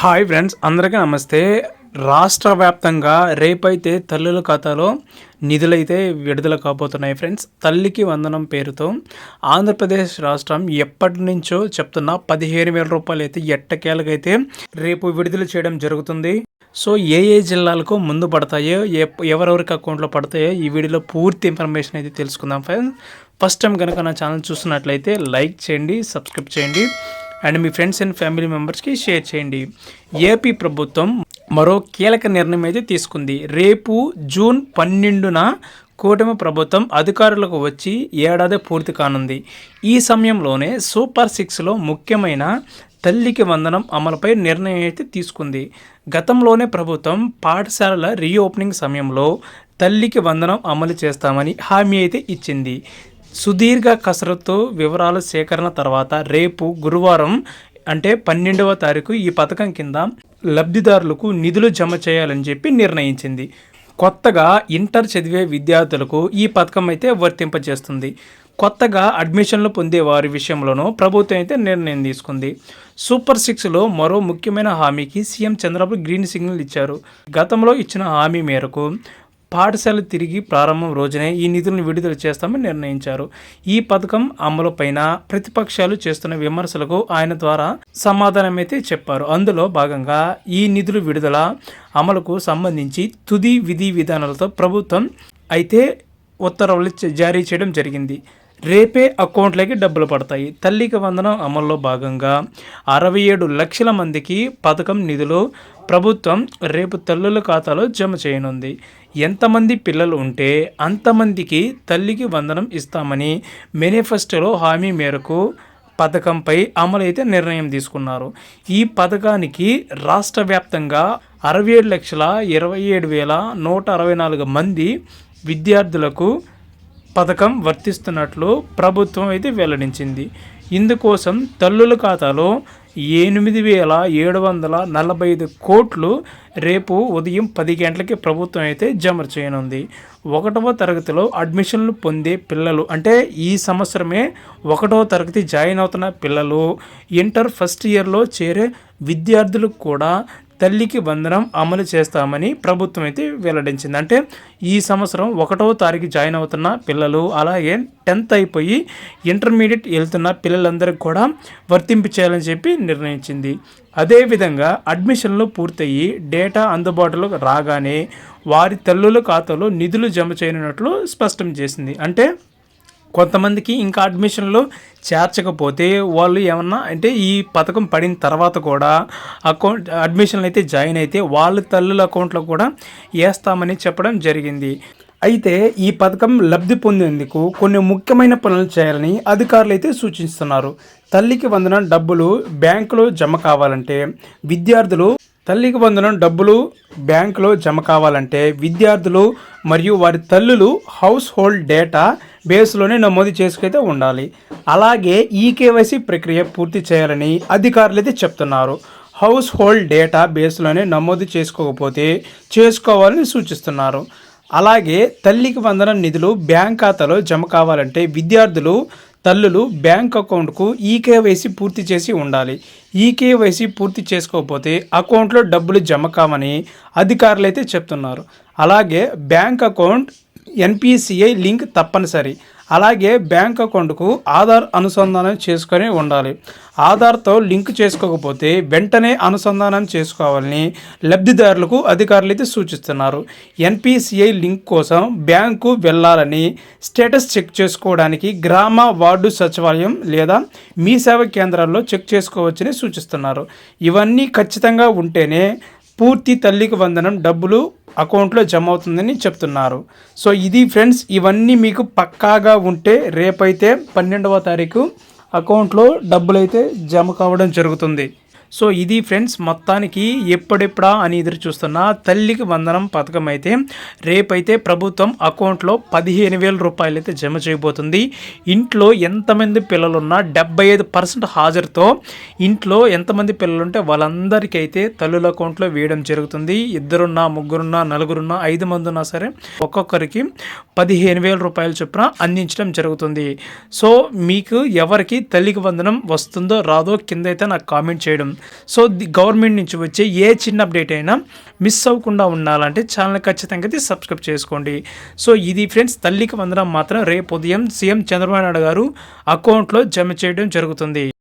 Hi friends అందరికీ నమస్తే. రాష్ట్ర వ్యాప్తంగా రేపైతే తల్లుల ఖాతాలో నిధులైతే విడుదల కాబోతున్నాయి ఫ్రెండ్స్. తల్లికి వందనం పేరుతో ఆంధ్రప్రదేశ్ రాష్ట్రం ఎప్పటి నుంచో చెప్తున్న పదిహేను వేల రూపాయలు అయితే ఎట్టకేలకైతే రేపు విడుదల చేయడం జరుగుతుంది. సో ఏ ఏ జిల్లాలకు ముందు పడతాయో ఎవరెవరికి అకౌంట్లో పడతాయో ఈ వీడియోలో పూర్తి ఇన్ఫర్మేషన్ అయితే తెలుసుకుందాం ఫ్రెండ్స్. ఫస్ట్ టైం కనుక నా ఛానల్ చూస్తున్నట్లయితే లైక్ చేయండి సబ్స్క్రైబ్ చేయండి. అండ్ మీ ఫ్రెండ్స్ అండ్ ఫ్యామిలీ మెంబర్స్కి షేర్ చేయండి. ఏపీ ప్రభుత్వం మరో కీలక నిర్ణయం అయితే తీసుకుంది. రేపు జూన్ పన్నెండున కూటమి ప్రభుత్వం అధికారులకు వచ్చి ఏడాది పూర్తి కానుంది. ఈ సమయంలోనే సూపర్ సిక్స్లో ముఖ్యమైన తల్లికి వందనం అమలుపై నిర్ణయం అయితే తీసుకుంది. గతంలోనే ప్రభుత్వం పాఠశాలల రీఓపెనింగ్ సమయంలో తల్లికి వందనం అమలు చేస్తామని హామీ అయితే ఇచ్చింది. సుదీర్ఘ కసరత్తు వివరాల సేకరణ తర్వాత రేపు గురువారం అంటే పన్నెండవ తారీఖు ఈ పథకం కింద లబ్ధిదారులకు నిధులు జమ చేయాలని చెప్పి నిర్ణయించింది. కొత్తగా ఇంటర్ చదివే విద్యార్థులకు ఈ పథకం అయితే వర్తింపజేస్తుంది. కొత్తగా అడ్మిషన్లు పొందే వారి విషయంలోనూ ప్రభుత్వం అయితే నిర్ణయం తీసుకుంది. సూపర్ సిక్స్లో మరో ముఖ్యమైన హామీకి సీఎం చంద్రబాబు గ్రీన్ సిగ్నల్ ఇచ్చారు. గతంలో ఇచ్చిన హామీ మేరకు పాఠశాల తిరిగి ప్రారంభం రోజునే ఈ నిధులను విడుదల చేస్తామని నిర్ణయించారు. ఈ పథకం అమలుపైన ప్రతిపక్షాలు చేస్తున్న విమర్శలకు ఆయన ద్వారా సమాధానం అయితే చెప్పారు. అందులో భాగంగా ఈ నిధులు విడుదల అమలుకు సంబంధించి తుది విధి విధానాలతో ప్రభుత్వం అయితే ఉత్తర్వులు జారీ చేయడం జరిగింది. రేపే అకౌంట్లోకి డబ్బులు పడతాయి. తల్లికి వందనం అమల్లో భాగంగా అరవై ఏడు లక్షల మందికి పథకం నిధులు ప్రభుత్వం రేపు తల్లుల ఖాతాలో జమ చేయనుంది. ఎంతమంది పిల్లలు ఉంటే అంతమందికి తల్లికి వందనం ఇస్తామని మేనిఫెస్టోలో హామీ మేరకు పథకంపై అమలు అయితే నిర్ణయం తీసుకున్నారు. ఈ పథకానికి రాష్ట్ర వ్యాప్తంగా అరవై ఏడు లక్షల ఇరవై ఏడు వేల నూట అరవై నాలుగు మంది విద్యార్థులకు పథకం వర్తిస్తున్నట్లు ప్రభుత్వం అయితే వెల్లడించింది. ఇందుకోసం తల్లుల ఖాతాలో ఎనిమిది వేల ఏడు వందల నలభై ఐదు కోట్లు రేపు ఉదయం పది గంటలకి ప్రభుత్వం అయితే జమ చేయనుంది. ఒకటవ తరగతిలో అడ్మిషన్లు పొందే పిల్లలు అంటే ఈ సంవత్సరమే ఒకటవ తరగతి జాయిన్ అవుతున్న పిల్లలు. ఇంటర్ ఫస్ట్ ఇయర్లో చేరే విద్యార్థులకు కూడా తల్లికి వందనం అమలు చేస్తామని ప్రభుత్వం అయితే వెల్లడించింది. అంటే ఈ సంవత్సరం ఒకటవ తారీఖు జాయిన్ అవుతున్న పిల్లలు అలాగే టెన్త్ అయిపోయి ఇంటర్మీడియట్ వెళ్తున్న పిల్లలందరికీ కూడా వర్తింపు చేయాలని చెప్పి నిర్ణయించింది. అదేవిధంగా అడ్మిషన్లు పూర్తయి డేటా అందుబాటులోకి రాగానే వారి తల్లుల ఖాతాలో నిధులు జమ చేయనున్నట్లు స్పష్టం చేసింది. అంటే కొంతమందికి ఇంకా అడ్మిషన్లో చేర్చకపోతే వాళ్ళు ఏమన్నా అంటే ఈ పథకం పడిన తర్వాత కూడా అకౌంట్ అడ్మిషన్లు అయితే జాయిన్ అయితే వాళ్ళ తల్లుల అకౌంట్లో కూడా వేస్తామని చెప్పడం జరిగింది. అయితే ఈ పథకం లబ్ధి పొందేందుకు కొన్ని ముఖ్యమైన పనులు చేయాలని అధికారులు అయితే సూచిస్తున్నారు. తల్లికి వందన డబ్బులు బ్యాంకులో జమ కావాలంటే విద్యార్థులు తల్లికి వందన డబ్బులు బ్యాంకులో జమ కావాలంటే విద్యార్థులు మరియు వారి తల్లులు హౌస్ హోల్డ్ డేటా బేస్లోనే నమోదు చేసుకైతే ఉండాలి. అలాగే ఈ కేవైసీ ప్రక్రియ పూర్తి చేయాలని అధికారులు అయితే చెప్తున్నారు. హౌస్ హోల్డ్ డేటా బేస్లోనే నమోదు చేసుకోకపోతే చేసుకోవాలని సూచిస్తున్నారు. అలాగే తల్లికి వందనం నిధులు బ్యాంక్ ఖాతాలో జమ కావాలంటే విద్యార్థులు తల్లులు బ్యాంక్ అకౌంట్కు ఈకేవైసీ పూర్తి చేసి ఉండాలి. ఈకేవైసీ పూర్తి చేసుకోకపోతే అకౌంట్లో డబ్బులు జమ కావని అధికారులు అయితే చెప్తున్నారు. అలాగే బ్యాంక్ అకౌంట్ ఎన్పిసిఐ లింక్ తప్పనిసరి. అలాగే బ్యాంక్ అకౌంట్కు ఆధార్ అనుసంధానం చేసుకొని ఉండాలి. ఆధార్తో లింక్ చేసుకోకపోతే వెంటనే అనుసంధానం చేసుకోవాలని లబ్ధిదారులకు అధికారులు అయితే సూచిస్తున్నారు. ఎన్పిసిఐ లింక్ కోసం బ్యాంకు వెళ్ళాలని స్టేటస్ చెక్ చేసుకోవడానికి గ్రామ వార్డు సచివాలయం లేదా మీ సేవ కేంద్రాల్లో చెక్ చేసుకోవచ్చని సూచిస్తున్నారు. ఇవన్నీ ఖచ్చితంగా ఉంటేనే పూర్తి తల్లికి వందనం డబ్బులు అకౌంట్లో జమ అవుతుందని చెప్తున్నారు. సో ఇది ఫ్రెండ్స్ ఇవన్నీ మీకు పక్కాగా ఉంటే రేపైతే పన్నెండవ తారీఖు అకౌంట్లో డబ్బులు అయితే జమ కావడం జరుగుతుంది. సో ఇది ఫ్రెండ్స్ మొత్తానికి ఎప్పుడెప్పుడా అని ఎదురు చూస్తున్న తల్లికి వందనం పథకం అయితే రేపైతే ప్రభుత్వం అకౌంట్లో పదిహేను వేల రూపాయలు అయితే జమ చేయబోతుంది. ఇంట్లో ఎంతమంది పిల్లలున్నా డెబ్బై ఐదు పర్సెంట్ హాజరుతో ఇంట్లో ఎంతమంది పిల్లలు ఉంటే వాళ్ళందరికీ అయితే తల్లుల అకౌంట్లో వేయడం జరుగుతుంది. ఇద్దరున్నా ముగ్గురున్నా నలుగురున్నా ఐదు మంది ఉన్నా సరే ఒక్కొక్కరికి పదిహేను వేల రూపాయల చొప్పున అందించడం జరుగుతుంది. సో మీకు ఎవరికి తల్లికి వందనం వస్తుందో రాదో కింద అయితే నాకు కామెంట్ చేయడం. సో ది గవర్నమెంట్ నుంచి వచ్చే ఏ చిన్న అప్డేట్ అయినా మిస్ అవ్వకుండా ఉండాలంటే ఛానల్ ఖచ్చితంగా అయితే సబ్స్క్రైబ్ చేసుకోండి. సో ఇది ఫ్రెండ్స్ తల్లికి వందనం మాత్రం రేపు ఉదయం సీఎం చంద్రబాబు నాయుడు గారు అకౌంట్లో జమ చేయడం జరుగుతుంది.